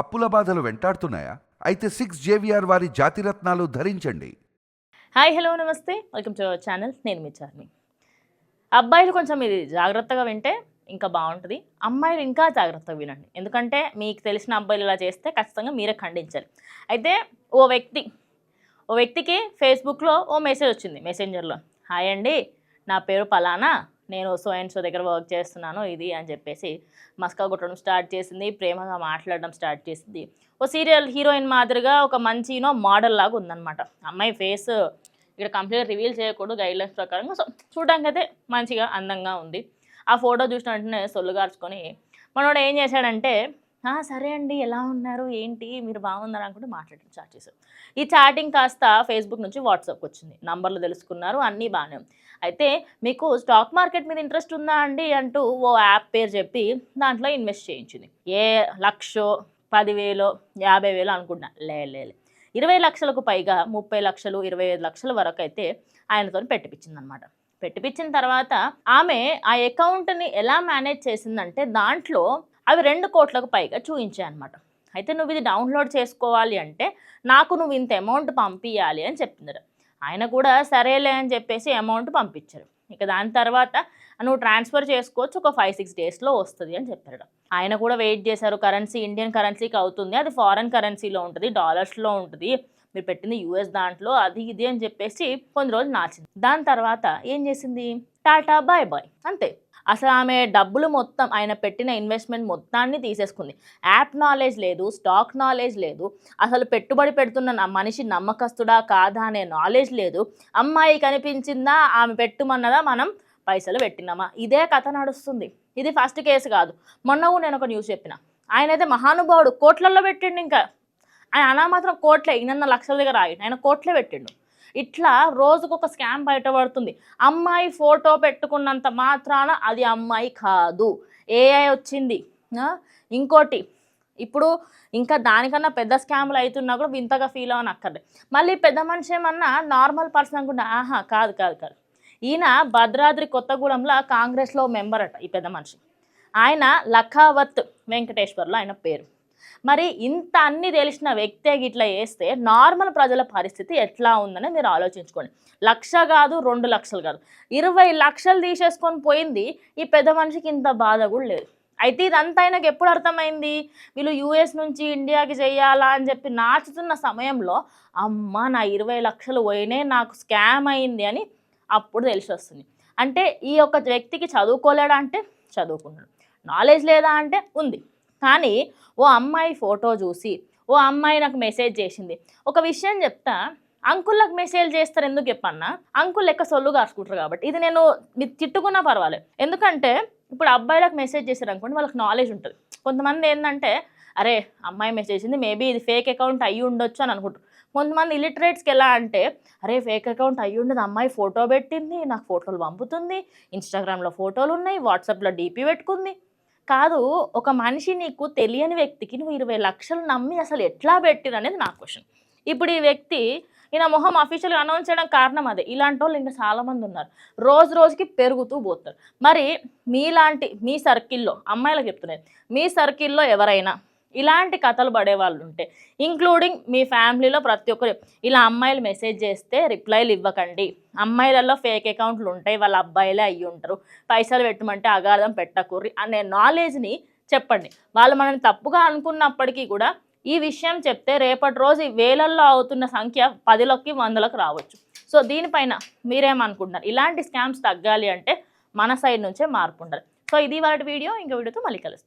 అప్పుల బాధలు వెంటాడుతున్నాయా? అయితే సిక్స్ జేవిఆర్ వారి జాతిరత్నాలు ధరించండి. హాయ్ హలో నమస్తే. Welcome to our channel. నేను మీ చార్మి. అబ్బాయిలు కొంచెం ఇది జాగ్రత్తగా వింటే ఇంకా బాగుంటుంది. అమ్మాయిలు ఇంకా జాగ్రత్తగా వినండి. ఎందుకంటే మీకు తెలిసిన అబ్బాయిలు ఇలా చేస్తే ఖచ్చితంగా మీరే ఖండించాలి. అయితే ఓ వ్యక్తి ఓ వ్యక్తికి ఫేస్బుక్లో ఓ మెసేజ్ వచ్చింది మెసెంజర్లో హాయ్ అండి నా పేరు పలానా? నేను సో అండ్ సో దగ్గర వర్క్ చేస్తున్నాను ఇది అని చెప్పేసి మస్కా కొట్టడం స్టార్ట్ చేసింది ప్రేమగా మాట్లాడడం స్టార్ట్ చేసింది. ఓ సీరియల్ హీరోయిన్ మాదిరిగా ఒక మంచి యూనో మోడల్ లాగా ఉందన్నమాట. అమ్మాయి ఫేస్ ఇక్కడ కంప్లీట్ రివీల్ చేయకూడదు గైడ్లైన్స్ ప్రకారంగా. సో చూడడానికి అయితే మంచిగా అందంగా ఉంది. ఆ ఫోటో చూసిన వెంటనే సొల్లుగార్చుకొని మనోడు ఏం చేశాడంటే సరే అండి ఎలా ఉన్నారు? ఏంటి? మీరు బాగున్నారు? అనుకుంటే మాట్లాడడం స్టార్ట్ చేశారు. ఈ చాటింగ్ కాస్త ఫేస్బుక్ నుంచి వాట్సాప్కి వచ్చింది. నంబర్లు తెలుసుకున్నారు అన్నీ బాగానే అయితే మీకు స్టాక్ మార్కెట్ మీద ఇంట్రెస్ట్ ఉందా అండి? అంటూ ఓ యాప్ పేరు చెప్పి దాంట్లో ఇన్వెస్ట్ చేయించింది. ఏ లక్షో పదివేలో యాభై వేలు అనుకుంటున్నా. లే లే లే. ఇరవై లక్షలకు పైగా ముప్పై లక్షలు ఇరవై ఐదు లక్షల వరకు అయితే ఆయనతో పెట్టిపించింది అనమాట పెట్టిపించిన తర్వాత ఆమె ఆ అకౌంట్ని ఎలా మేనేజ్ చేసిందంటే దాంట్లో అవి రెండు కోట్లకు పైగా చూపించాయి అనమాట అయితే నువ్వు ఇది డౌన్లోడ్ చేసుకోవాలి అంటే నాకు నువ్వు ఇంత అమౌంట్ పంపించాలి అని చెప్తున్నారు. ఆయన కూడా సరేలే అని చెప్పేసి అమౌంట్ పంపించారు. ఇక దాని తర్వాత నువ్వు ట్రాన్స్ఫర్ చేసుకోవచ్చు ఒక ఫైవ్ సిక్స్ డేస్లో వస్తుంది అని చెప్పారు ఆయన కూడా వెయిట్ చేశారు కరెన్సీ ఇండియన్ కరెన్సీకి అవుతుంది అది ఫారెన్ కరెన్సీలో ఉంటుంది డాలర్స్లో ఉంటుంది మీరు పెట్టింది యూఎస్ దాంట్లో అది ఇది అని చెప్పేసి కొన్ని రోజులు నాచింది. దాని తర్వాత ఏం చేసింది? టాటా బాయ్ బాయ్ అంతే. అసలు ఆమె డబ్బులు మొత్తం ఆయన పెట్టిన ఇన్వెస్ట్మెంట్ మొత్తాన్ని తీసేసుకుంది. యాప్ నాలెడ్జ్ లేదు స్టాక్ నాలెడ్జ్ లేదు. అసలు పెట్టుబడి పెడుతున్న మనిషి నమ్మకస్తుడా కాదా అనే నాలెడ్జ్ లేదు. అమ్మాయి కనిపించిందా? ఆమె పెట్టుమన్నదా? మనం పైసలు పెట్టినామా? ఇదే కథ నడుస్తుంది. ఇది ఫస్ట్ కేసు కాదు. మొన్న కూడా నేను ఒక న్యూస్ చెప్పిన. ఆయన అయితే మహానుభావుడు. కోట్లల్లో పెట్టిండు ఇంకా. ఆయన అలా మాత్రం కోట్లే ఇన్న లక్షల దగ్గర ఆగిండు. ఆయన కోట్లే పెట్టిండు. ఇట్లా రోజుకు ఒక స్కామ్ బయటపడుతుంది. అమ్మాయి ఫోటో పెట్టుకున్నంత మాత్రాన అది అమ్మాయి కాదు. ఏఐ వచ్చింది. ఇంకోటి ఇప్పుడు ఇంకా దానికన్నా పెద్ద స్కామ్లు అవుతున్నా కూడా వింతగా ఫీల్ అవని అక్కర్లే. మళ్ళీ పెద్ద మనిషి ఏమన్నా నార్మల్ పర్సన్ అనుకుంటా ఆహా కాదు కాదు కాదు. ఈయన భద్రాద్రి కొత్తగూడెంలో కాంగ్రెస్లో మెంబర్ అట ఈ పెద్ద మనిషి. ఆయన లఖావత్ వెంకటేశ్వర్లో ఆయన పేరు. మరి ఇంత అన్ని తెలిసిన వ్యక్తే ఇట్లా వేస్తే నార్మల్ ప్రజల పరిస్థితి ఎట్లా ఉందని మీరు ఆలోచించుకోండి. లక్ష కాదు రెండు లక్షలు కాదు. ఇరవై లక్షలు తీసేసుకొని పోయింది ఈ పెద్ద మనిషికి ఇంత బాధ కూడా లేదు. అయితే ఇదంతా ఆయనకు ఎప్పుడు అర్థమైంది? వీళ్ళు యూఎస్ నుంచి ఇండియాకి చేయాలా అని చెప్పి నాచుతున్న సమయంలో అమ్మ నా ఇరవై లక్షలు పోయినే నాకు స్కామ్ అయింది అని అప్పుడు తెలిసి వస్తుంది. అంటే ఈ యొక్క వ్యక్తికి చదువుకోలేడా అంటే చదువుకున్నాడు. నాలెడ్జ్ లేదా అంటే ఉంది. కానీ ఓ అమ్మాయి ఫోటో చూసి ఓ అమ్మాయి నాకు మెసేజ్ చేసింది. ఒక విషయం చెప్తా అంకుల్లకు మెసేజ్ చేస్తారు ఎందుకు చెప్పన్నా? అంకుల్ లెక్క సొల్లు కాసుకుంటారు కాబట్టి. ఇది నేను తిట్టుకున్నా పర్వాలేదు. ఎందుకంటే ఇప్పుడు అబ్బాయిలకు మెసేజ్ చేశారు అనుకోండి వాళ్ళకి నాలెడ్జ్ ఉంటుంది. కొంతమంది ఏంటంటే అరే అమ్మాయి మెసేజ్ చేసింది మేబీ ఇది ఫేక్ అకౌంట్ అయ్యి ఉండొచ్చు అని అనుకుంటారు. కొంతమంది ఇలిటరేట్స్కి ఎలా అంటే అరే ఫేక్ అకౌంట్ అయ్యి ఉండదు అమ్మాయి ఫోటో పెట్టింది నాకు ఫోటోలు పంపుతుంది ఇన్స్టాగ్రామ్లో ఫోటోలు ఉన్నాయి వాట్సాప్లో డీపీ పెట్టుకుంది. కాదు ఒక మనిషి నీకు తెలియని వ్యక్తికి నువ్వు ఇరవై లక్షలు నమ్మి అసలు ఎట్లా పెట్టిరు అనేది నా క్వశ్చన్. ఇప్పుడు ఈ వ్యక్తి ఈయన మొహం అఫీషియల్గా అనౌన్స్ చేయడం కారణం అదే. ఇలాంటి వాళ్ళు ఇంకా చాలామంది ఉన్నారు. రోజు రోజుకి పెరుగుతూ పోతారు. మరి మీలాంటి మీ సర్కిల్లో అమ్మాయిలకు చెప్తున్నాను. మీ సర్కిల్లో ఎవరైనా ఇలాంటి కథలు పడే వాళ్ళు ఉంటే ఇంక్లూడింగ్ మీ ఫ్యామిలీలో ప్రతి ఒక్కరు ఇలా అమ్మాయిలు మెసేజ్ చేస్తే రిప్లైలు ఇవ్వకండి. అమ్మాయిలలో ఫేక్ అకౌంట్లు ఉంటాయి వాళ్ళ అబ్బాయిలే అయ్యి ఉంటారు. పైసలు పెట్టమంటే అగాధం పెట్టకూర్రి అనే నాలెడ్జ్ని చెప్పండి. వాళ్ళు మనల్ని తప్పుగా అనుకున్నప్పటికీ కూడా ఈ విషయం చెప్తే రేపటి రోజు వేలల్లో అవుతున్న సంఖ్య పదిలోకి వందలకు రావచ్చు. సో దీనిపైన మీరేమనుకుంటున్నారు? ఇలాంటి స్కామ్స్ తగ్గాలి అంటే మన సైడ్ నుంచే మార్పు ఉండాలి. సో ఇది వాటి వీడియో. ఇంకో వీడియోతో మళ్ళీ కలుస్తాం.